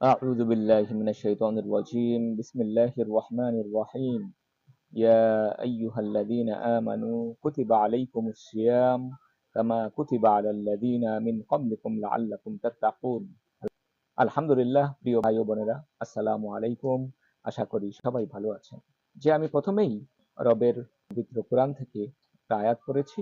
أعوذ بالله من الشيطان الرجيم بسم الله الرحمن الرحيم يا أيها الذين آمنوا كتب عليكم الصيام كما كتب على الذين من قبلكم لعلكم تتقون আলহামদুলিল্লাহ প্রিয় ভাই ও বোনেরা আসসালামু আলাইকুম আশা করি সবাই ভালো আছেন যে আমি প্রথমেই রবের পবিত্র কোরআন থেকে একটা আয়াত পড়েছি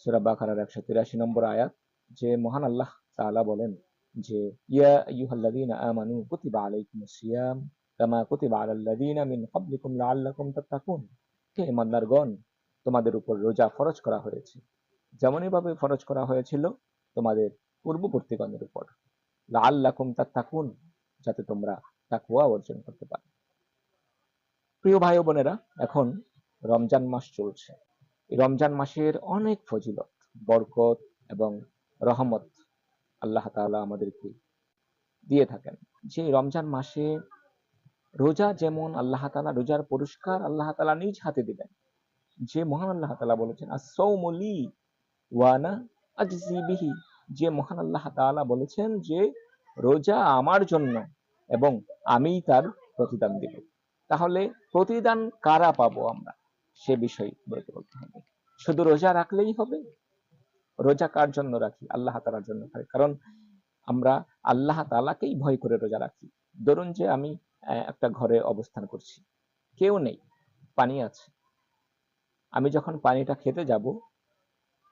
সূরা বাকারার একশো তিরাশি নম্বর আয়াত যে মহান আল্লাহ তাআলা বলেন যে, ইয়া আমানু কুতিবা আলাইকুমুস সিয়াম কামা কুতিবা আলাল্লাযীনা মিন ক্বাবলিকুম লাআল্লাকুম তাত্তাকুন। হে ইমানদারগণ, তোমাদের উপর রোজা ফরজ করা হয়েছে। যেমনই ভাবে ফরজ করা হয়েছিল তোমাদের পূর্ববর্তীগণের উপর। লাআল্লাকুম তাত্তাকুন, যাতে তোমরা তাকওয়া অর্জন করতে পারো। প্রিয় ভাই বোনেরা, এখন রমজান মাস চলছে। এই রমজান মাসের অনেক ফজিলত, বরকত এবং রহমত আল্লাহ তাআলা আমাদেরকে দিয়ে থাকেন। যে রমজান মাসে রোজা যেমন আল্লাহ তাআলা রোজার পুরস্কার আল্লাহ তাআলা নিজ হাতে দিবেন, যে মহান আল্লাহ তাআলা বলেছেন আসৌমলি ওয়ানা আজজি বিহি। যে মহান আল্লাহ তাআলা বলেছেন যে, রোজা আমার জন্য এবং আমি তার প্রতিদান দিব। তাহলে প্রতিদান কারা পাবো আমরা? সে বিষয় বলতে হবে। শুধু রোজা রাখলেই হবে? রোজা কার জন্য রাখি? আল্লাহ তালার জন্য রাখি। কারণ আমরা আল্লাহ তালাকেই ভয় করে রোজা রাখি। ধরুন যে আমি একটা ঘরে অবস্থান করছি। কেউ নেই, পানি আছে। আমি যখন পানিটা খেতে যাব,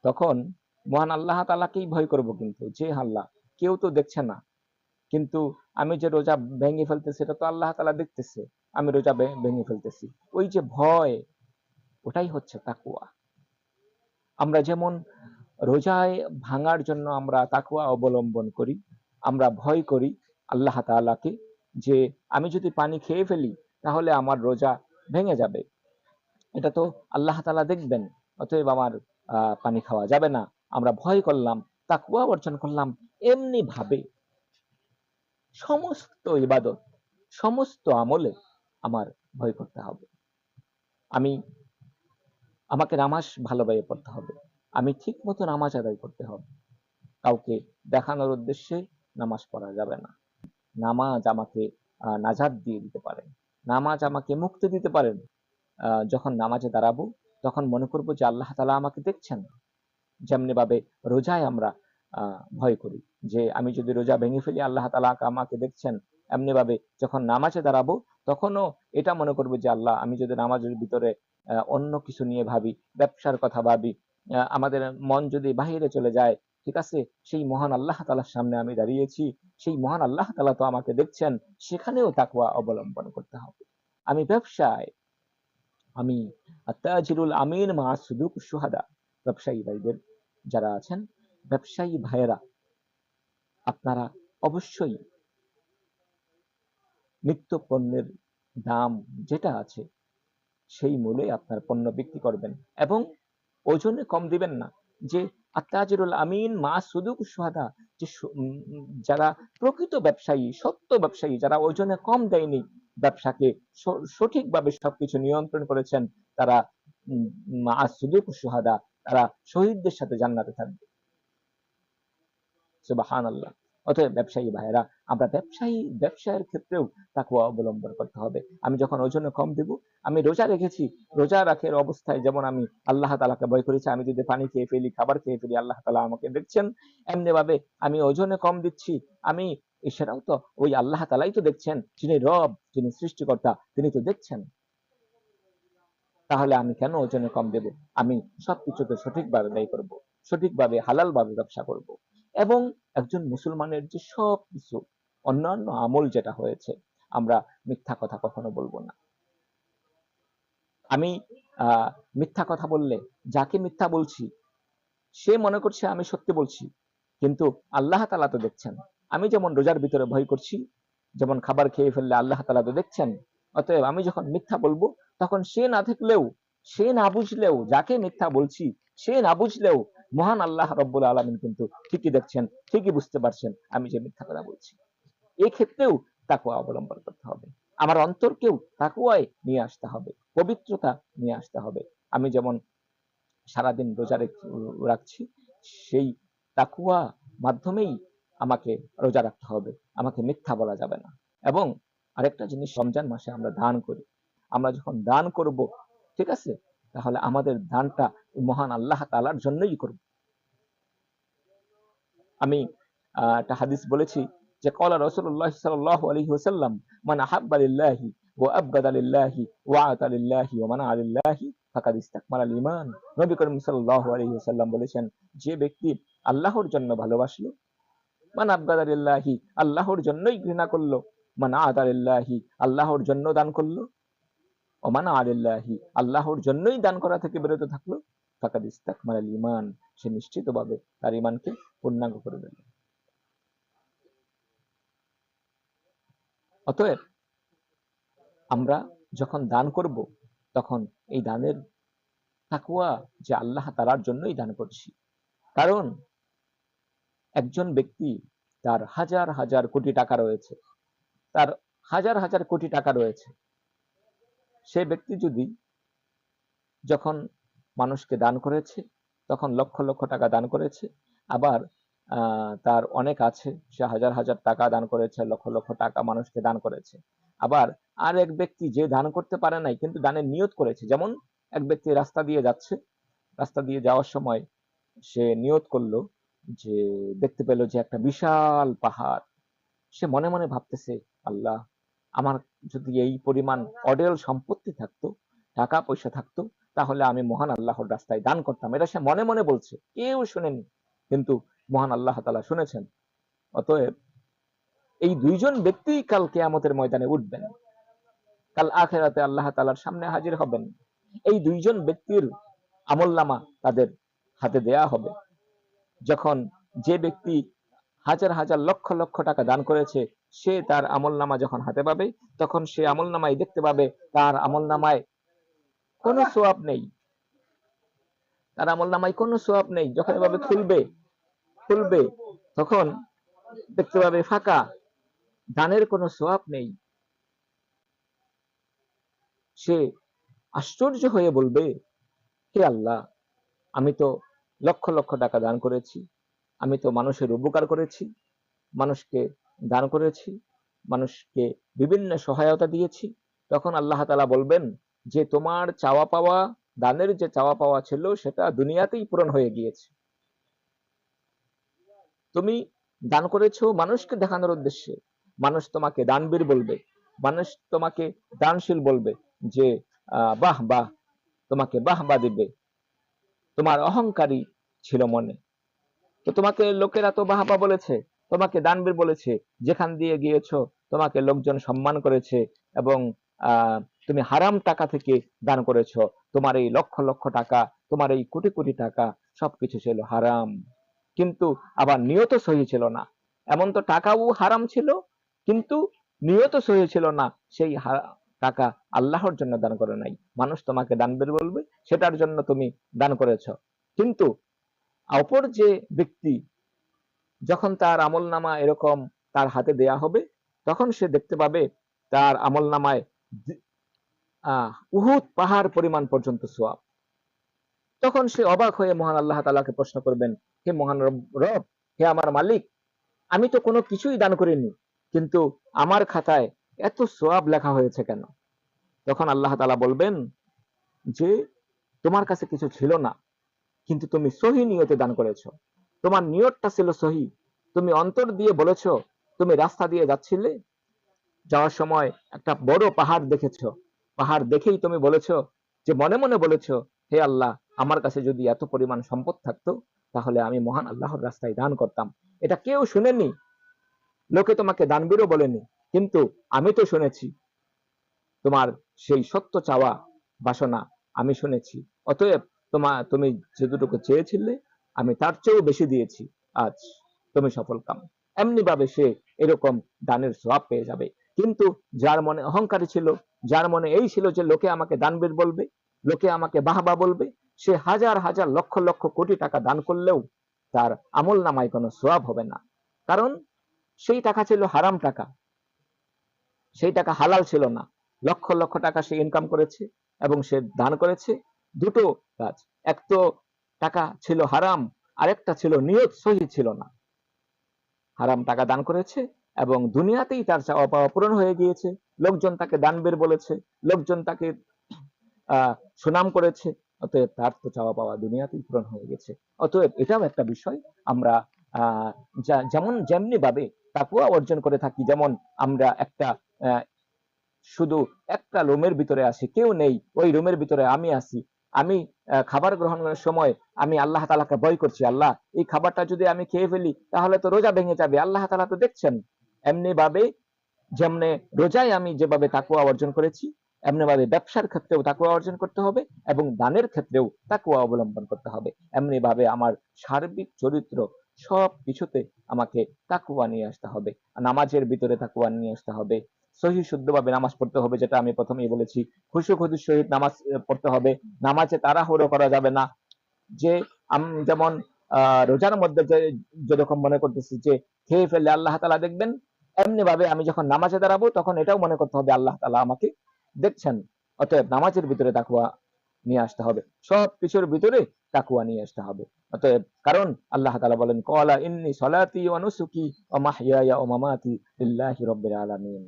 তখন মহান আল্লাহ তালাকেই ভয় করব কিন্তু। যে আল্লাহ, কেউ তো দেখছে না। কিন্তু আমি যে রোজা ভেঙে ফেলতেছি, সেটা তো আল্লাহ তালা দেখতেছে। আমি রোজা ভেঙে ফেলতেছি। ওই যে ভয়, ওটাই হচ্ছে তাকুয়া। আমরা যেমন রোজায় ভাঙার জন্য আমরা তাকুয়া অবলম্বন করি, আমরা ভয় করি আল্লাহ তাআলাকে যে আমি যদি পানি খেয়ে ফেলি তাহলে আমার রোজা ভেঙে যাবে। এটা তো আল্লাহ তাআলা দেখবেন, অতএব আমার পানি খাওয়া যাবে না। আমরা ভয় করলাম তাকুয়া অর্জন করলাম, এমনি ভাবে সমস্ত ইবাদত, সমস্ত আমলে আমার ভয় করতে হবে। আমি, আমাকে নামাজ ভালোভাবে পড়তে হবে। আমি ঠিক মতো নামাজ আদায় করতে হবে। কাউকে দেখানোর উদ্দেশ্যে নামাজ পড়া যাবে না। নামাজ আমাকে নাজাদ দিয়ে দিতে পারে। নামাজ আমাকে মুক্তি দিতে পারেন যখন নামাজে দাঁড়াবো, তখন মনে করব যে আল্লাহ তালা আমাকে দেখছেন। যেমনি ভাবে রোজায় আমরা ভয় করি যে আমি যদি রোজা ভেঙে ফেলি, আল্লাহ তালা আমাকে দেখছেন। এমনি ভাবে যখন নামাজে দাঁড়াবো, তখনও এটা মনে করব যে আল্লাহ, আমি যদি নামাজের ভিতরে অন্য কিছু নিয়ে ভাবি, ব্যবসার কথা ভাবি আমাদের মন যদি বাহিরে চলে যায়, ঠিক আছে? সেই মহান আল্লাহ তালার সামনে আমি দাঁড়িয়েছি। সেই মহান আল্লাহ তালা তো আমাকে দেখছেন, সেখানেও তাকুয়া অবলম্বন করতে হবে। আমি ব্যবসায়, আমি তাজিরুল আমিন মা সুদুক সুহাদা, ব্যবসায়ী ভাইদের যারা আছেন, ব্যবসায়ী ভাইয়েরা, আপনারা অবশ্যই নিত্য পণ্যের দাম যেটা আছে, সেই মূল্যে আপনার পণ্য বিক্রি করবেন এবং ওজনে কম দিবেন না। যে আত্মাজিরুল আমিন, মা সুদুক সুহাদা, যে যারা প্রকৃত ব্যবসায়ী, সত্য ব্যবসায়ী, যারা ওজনে কম দেয়নি ব্যবসাকে সঠিকভাবে সবকিছু নিয়ন্ত্রণ করেছেন, তারা মা সুদুক সুহাদা, তারা শহীদদের সাথে জান্নাতে থাকবে। সুবাহান আল্লাহ অতএব ব্যবসায়ী ভাইয়েরা আমরা ব্যবসায়ী, ব্যবসায়ের ক্ষেত্রেও তাকে অবলম্বন করতে হবে। আমি যখন ওজনে কম দেব, আমি রোজা রেখেছি, রোজা রাখের অবস্থায় যেমন আমি আল্লাহ তালাকে ভয় করেছি, আমি যদি পানি খেয়ে ফেলি, খাবার খেয়ে ফেলি, আল্লাহ তালা আমাকে দেখছেন। এমনি ভাবে আমি ওজনে কম দিচ্ছি, আমি সেটাও তো ওই আল্লাহ তালাই তো দেখছেন, যিনি রব, যিনি সৃষ্টিকর্তা, তিনি তো দেখছেন। তাহলে আমি কেন ওজনে কম দেব? আমি সবকিছুকে সঠিকভাবে ব্যয় করব, সঠিকভাবে হালাল ভাবে ব্যবসা করব। এবং একজন মুসলমানের যে সব কিছু অন্যান্য আমল যেটা হয়েছে, আমরা মিথ্যা কথা কখনো বলব না। আমি মিথ্যা কথা বললে যাকে মিথ্যা বলছি, সে মনে করছে আমি সত্যি বলছি, কিন্তু আল্লাহ তালা তো দেখছেন। আমি যেমন রোজার ভিতরে ভয় করছি, যেমন খাবার খেয়ে ফেললে আল্লাহ তালা তো দেখছেন, অতএব আমি যখন মিথ্যা বলব, তখন সে না থাকলেও সে না বুঝলেও, যাকে মিথ্যা বলছি, সে না বুঝলেও মহান আল্লাহ রব্বুল আলমিন কিন্তু ঠিকই দেখছেন, ঠিকই বুঝতে পারছেন আমি যে মিথ্যা কথা বলছি। এই ক্ষেত্রেও তাকুয়া অবলম্বন করতে হবে। আমার অন্তরকেও তাকুয়ায় নিয়ে আসতে হবে, পবিত্রতা নিয়ে আসতে হবে। আমি যেমন সারাদিন রোজা রাখছি, সেই তাকুয়া মাধ্যমেই আমাকে রোজা রাখতে হবে, আমাকে মিথ্যা বলা যাবে না। এবং আরেকটা জিনিস, রমজান মাসে আমরা দান করি। আমরা যখন দান করব, ঠিক আছে? তাহলে আমাদের দানটা মহান আল্লাহ তালার জন্যই করব। আমি একটা হাদিস বলেছি যে কলা রসুল্লাহ সাল্লাহ আলহি ওসাল্লাম মান আহাব্বা লিল্লাহি ওয়া আবগাদা লিল্লাহি ওয়া আতা লিল্লাহি ওয়া মানা লিল্লাহি ফাকাদ ইস্তাকমাল আল ঈমান নবী করিম বলেছেন, যে ব্যক্তি আল্লাহর জন্য আল্লাহর জন্যই ঘৃণা করল আল্লাহর জন্য দান করল, ও মানা আলিল্লাহি আল্লাহর জন্যই দান করা থেকে বিরত থাকল, ফাকাদ ইস্তাকমাল আল ঈমান সে নিশ্চিতভাবে তার ঈমানকে পূর্ণাঙ্গ করে দিল। অতএব আমরা যখন দান করব, তখন এই দানের তাকুয়া যে আল্লাহ তালার জন্যই দান করছি। কারণ একজন ব্যক্তি তার হাজার হাজার কোটি টাকা রয়েছে, তার হাজার হাজার কোটি টাকা রয়েছে। সে ব্যক্তি যদি যখন মানুষকে দান করেছে, তখন লক্ষ লক্ষ টাকা দান করেছে, আবার তার অনেক আছে, সে হাজার হাজার টাকা দান করেছে, লক্ষ লক্ষ টাকা মানুষকে দান করেছে। আবার আর এক ব্যক্তি যে দান করতে পারে নাই, কিন্তু দানের নিয়ত করেছে। যেমন এক ব্যক্তি রাস্তা দিয়ে যাচ্ছে, রাস্তা দিয়ে যাওয়ার সময় সে নিয়ত করল যে, দেখতে পেল যে একটা বিশাল পাহাড়। সে মনে মনে ভাবতেছে, আল্লাহ, আমার যদি এই পরিমাণ অডেল সম্পত্তি থাকতো, টাকা পয়সা থাকতো, তাহলে আমি মহান আল্লাহর রাস্তায় দান করতাম। এটা সে মনে মনে বলছে, কেউ শুনেনি। কিন্তু মহান আল্লাহ তালা শুনেছেন। অতএব এই দুইজন ব্যক্তি কাল কেয়ামতের ময়দানে উঠবেন। কাল আখেরাতে আল্লাহ তালার সামনে হাজির হবেন। এই দুইজন ব্যক্তির আমলনামা তাদের হাতে দেয়া হবে। যখন যে ব্যক্তি হাজার হাজার লক্ষ লক্ষ টাকা দান করেছে, সে তার আমলনামা যখন হাতে পাবে, তখন সে আমলনামায় দেখতে পাবে, তার আমলনামায় কোনো সোয়াব নেই। তার আমলনামায় কোনো সোয়াব নেই, যখন এভাবে খুলবে খুলবে, তখন দেখতে পাবে ফাঁকা দানের কোনো সোয়াব নেই। সে আশ্চর্য হয়ে বলবে, হে আল্লাহ, আমি তো লক্ষ লক্ষ টাকা দান করেছি, আমি তো মানুষের উপকার করেছি, মানুষকে দান করেছি, মানুষকে বিভিন্ন সহায়তা দিয়েছি। তখন আল্লাহ তালা বলবেন, যে তোমার চাওয়া পাওয়া, দানের যে চাওয়া পাওয়া ছিল, সেটা দুনিয়াতেই পূরণ হয়ে গিয়েছে। তুমি দান করেছ মানুষকে দেখানোর উদ্দেশ্যে। মানুষ তোমাকে দানবীর বলবে, মানুষ তোমাকে দানশীল বলবে যে বাহ বাহ, তোমাকে বাহ বা দিবে। তোমার অহংকারী ছিল মনে। তো তোমাকে লোকেরা তো বাহবা বলেছে, তোমাকে দানবীর বলেছে, যেখান দিয়ে গিয়েছো তোমাকে লোকজন সম্মান করেছে এবং তুমি হারাম টাকা থেকে দান করেছ। তোমার এই লক্ষ লক্ষ টাকা, তোমার এই কোটি কোটি টাকা, সবকিছু ছিল হারাম। কিন্তু আবার নিয়ত সহি ছিল না। এমন তো টাকাও হারাম ছিল, কিন্তু নিয়ত সহি ছিল না। সেই টাকা আল্লাহর জন্য দান করে নাই। মানুষ তোমাকে দানবীর বলবে, সেটার জন্য তুমি দান করেছ। কিন্তু অপর যে ব্যক্তি যখন তার আমল নামা এরকম তার হাতে দেয়া হবে, তখন সে দেখতে পাবে তার আমল নামায় উহুদ পাহাড় পরিমাণ পর্যন্ত সোয়াব। তখন সে অবাক হয়ে মহান আল্লাহ তালাকে প্রশ্ন করবেন হে মহান রব হে আমার মালিক, আমি তো কোনো কিছুই দান করিনি, কিন্তু আমার খাতায় এত সোয়াব লেখা হয়েছে কেন? তখন আল্লাহ তালা বলবেন, যে তোমার কাছে কিছু ছিল না, কিন্তু তুমি সহি নিয়তে দান করেছ। তোমার নিয়তটা ছিল সহি। তুমি অন্তর দিয়ে বলেছ, তুমি রাস্তা দিয়ে যাচ্ছিলে? যাওয়ার সময় একটা বড় পাহাড় দেখেছ। পাহাড় দেখেই তুমি বলেছ, যে মনে মনে বলেছ, হে আল্লাহ আমার কাছে যদি এত পরিমাণ সম্পদ থাকতো, তাহলে আমি মহান আল্লাহর রাস্তায় দান করতাম। এটা কেউ শুনেনি। লোকে তোমাকে দানবীরও বলেনি। কিন্তু আমি তো শুনেছি। তোমার সেই সত্য চাওয়া, বাসনা আমি শুনেছি। অতএব তোমা, তুমি যেটুকু চেয়েছিলে, আমি তার চেয়েও বেশি দিয়েছি। আজ তুমি সফল কাম এমনি ভাবে সে এরকম দানের সওয়াব পেয়ে যাবে। কিন্তু যার মনে অহংকারী ছিল, যার মনে এই ছিল যে লোকে আমাকে দানবীর বলবে, লোকে আমাকে বাহবা বলবে সে হাজার হাজার লক্ষ লক্ষ কোটি টাকা দান করলেও তার আমল নামায় কোনো সোয়াব হবে না। কারণ সেই টাকা ছিল হারাম টাকা। সেই টাকা হালাল ছিল না। লক্ষ লক্ষ টাকা সে ইনকাম করেছে এবং সে দান করেছে। দুটো কাজ। এক তো টাকা ছিল হারাম, আরেকটা ছিল নিয়ত সহি ছিল না। হারাম টাকা দান করেছে এবং দুনিয়াতেই তার চাওয়া পাওয়া পূরণ হয়ে গিয়েছে। লোকজন তাকে দানবীর বলেছে। লোকজন তাকে সুনাম করেছে। অতএব তার তো চাওয়া পাওয়া দুনিয়াতেই পূরণ হয়ে গেছে। অতএব এটাও একটা বিষয় আমরা যেমন যেমনি ভাবে তাকুয়া অর্জন করে থাকি, যেমন আমরা একটা শুধু একটা রুমের ভিতরে আছি কেউ নেই, ওই রুমের ভিতরে আমি আছি, আমি খাবার গ্রহণের সময় আমি আল্লাহ তালাকে ভয় করছি, আল্লাহ, এই খাবারটা যদি আমি খেয়ে ফেলি, তাহলে তো রোজা ভেঙে যাবে, আল্লাহ তালা তো দেখছেন। এমনি ভাবে যেমনি রোজায় আমি যেভাবে তাকুয়া অর্জন করেছি এমনি ভাবে ব্যবসার ক্ষেত্রেও তাকুয়া অর্জন করতে হবে এবং দানের ক্ষেত্রেও তাকুয়া অবলম্বন করতে হবে। এমনি ভাবে আমার সার্বিক চরিত্র সব কিছুতে আমাকে তাকুয়া নিয়ে আসতে হবে। নামাজের ভিতরে তাকুয়া নিয়ে আসতে হবে। সহি শুদ্ধভাবে নামাজ পড়তে হবে যেটা আমি প্রথমেই বলেছি। খুশু খুশুর সহিত নামাজ পড়তে হবে। নামাজে তাড়াহুড়ো করা যাবে না। যে যেমন আহ, রোজার মধ্যে যেরকম মনে করতেছি যে খেয়ে ফেললে আল্লাহ তালা দেখবেন এমনি ভাবে আমি যখন নামাজে দাঁড়াবো তখন এটাও মনে করতে হবে আল্লাহ তালা আমাকে দেখছেন? অতএব নামাজের ভিতরে তাকুয়া নিয়ে আসতে হবে। সব কিছুর ভিতরে তাকুয়া নিয়ে আসতে হবে। অতএব কারণ আল্লাহ তালা বলেন, কলা ইন্নি সলাতি অনুসুকি নুসুকি ওয়া মাহইয়ায়া ওয়া মামাতি লিল্লাহি রাব্বিল আলামিন।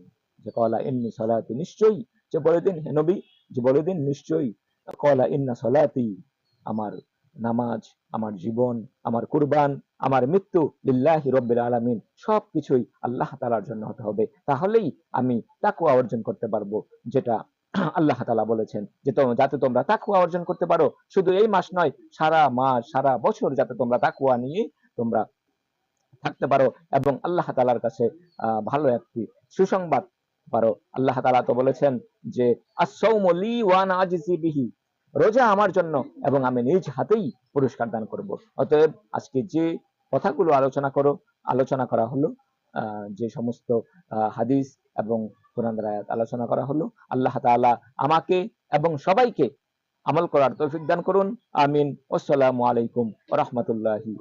যে কলা ইন্নি সলাতি নিশ্চয়ই, যে বলে দিন হে নবী, যে বলে দিন নিশ্চয়ই, কলা ইন্না সলাতি আমার নামাজ আমার জীবন আমার কুরবান আমার মৃত্যু লিল্লাহি রব্বিল আলামিন সব কিছুই আল্লাহ তাআলার জন্য হতে হবে। তাহলেই আমি তাকওয়া অর্জন করতে পারব যেটা আল্লাহ তাআলা বলেছেন যে যাতে তোমরা তাকওয়া অর্জন করতে পারো। শুধু এই মাস নয় সারা মাস সারা বছর যাতে তোমরা তাকওয়া নিয়ে তোমরা থাকতে পারো এবং আল্লাহ তালার কাছে আহ, ভালো একটি সুসংবাদ পারো। আল্লাহ তালা তো বলেছেন যে আস-সাওমু লি ওয়া আনা আজজি বিহি। রোজা আমার জন্য এবং আমি নিজ হাতেই পুরস্কার দান করব। অতএব আজকে যে কথাগুলো আলোচনা করো, আলোচনা করা হলো যে সমস্ত হাদিস এবং কোরআন রায়াত আলোচনা করা হলো, আল্লাহ তাআলা আমাকে এবং সবাইকে আমল করার তৌফিক দান করুন। আমিন। আসসালামু আলাইকুম রাহমাতুল্লাহি